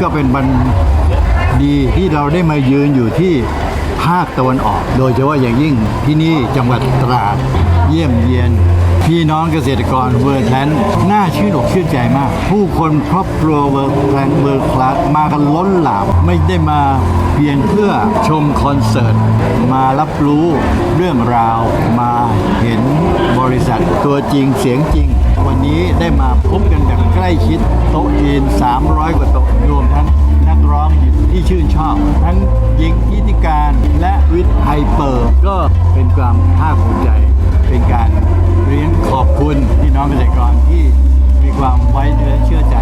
ก็เป็นวันดีที่เราได้มายืนอยู่ที่ภาคตะวันออก โดยเฉพาะอย่างยิ่งที่นี่จังหวัดตราด เยี่ยมเยียน พี่น้องเกษตรกรเวอร์แทนน่าชื่นอกชื่นใจมาก ผู้คนครอบครัวเวอร์แทนเวอร์คลาสมากันล้นหลามไม่ได้มาเพียงเพื่อชมคอนเสิร์ต มารับรู้เรื่องราวมาเห็นบริษัทตัวจริงเสียงจริง วันนี้ได้มาพบกันแบบใกล้ชิดโต๊ะจีน 300 กว่าโต๊ะรวมทั้งนักร้องที่ชื่นชอบ ทั้งหญิงพิธีการและวิทย์ไฮเปอร์ ก็เป็นความภาคภูมิใจ เป็นการเรียนขอบคุณพี่น้องเกษตรกรที่มีความไว้เนื้อเชื่อใจวางใจ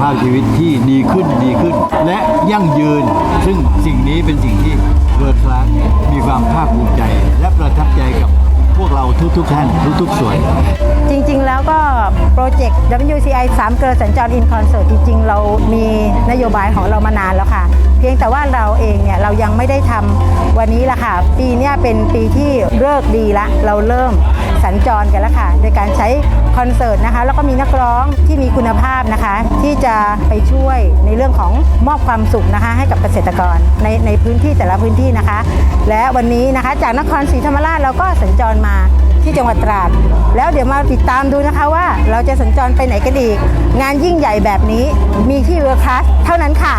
ภาพชีวิตที่ดีขึ้นดีขึ้น และยั่งยืน ซึ่งสิ่งนี้เป็นสิ่งที่เวิร์คลาสมีความภาคภูมิใจ และประทับใจกับพวกเราทุกๆท่านทุกๆส่วน จริงๆ แล้วก็โปรเจกต์ WCI 3 เกลือสัญจรอินคอนเสิร์ตจริง ๆ เรามีนโยบายของเรามานานแล้วค่ะ เพียงแต่ว่าเราเองเนี่ยเรายังไม่ได้ทำวันนี้ละค่ะ ปีนี้เป็นปีที่เลิกดีละ เราเริ่มสัญจรกันแล้วค่ะ โดยการใช้คอนเสิร์ตนะคะ แล้วก็มีนักร้องที่มีคุณภาพนะคะ ที่จะไปช่วยในเรื่องของมอบความสุขนะคะ ให้กับเกษตรกรในในพื้นที่แต่ละพื้นที่นะคะ และวันนี้นะคะจากนครศรีธรรมราชเราก็สัญจรมาที่จังหวัดตราด แล้วเดี๋ยวมาติดตามดูนะคะว่าเราจะสัญจรไปไหนกันอีก งานยิ่งใหญ่แบบนี้มีที่เวอร์คลาสเท่านั้นค่ะ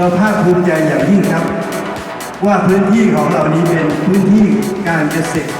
เราภาคภูมิใจอย่างยิ่งครับ ว่าพื้นที่ของเรานี้เป็นพื้นที่การเกษตร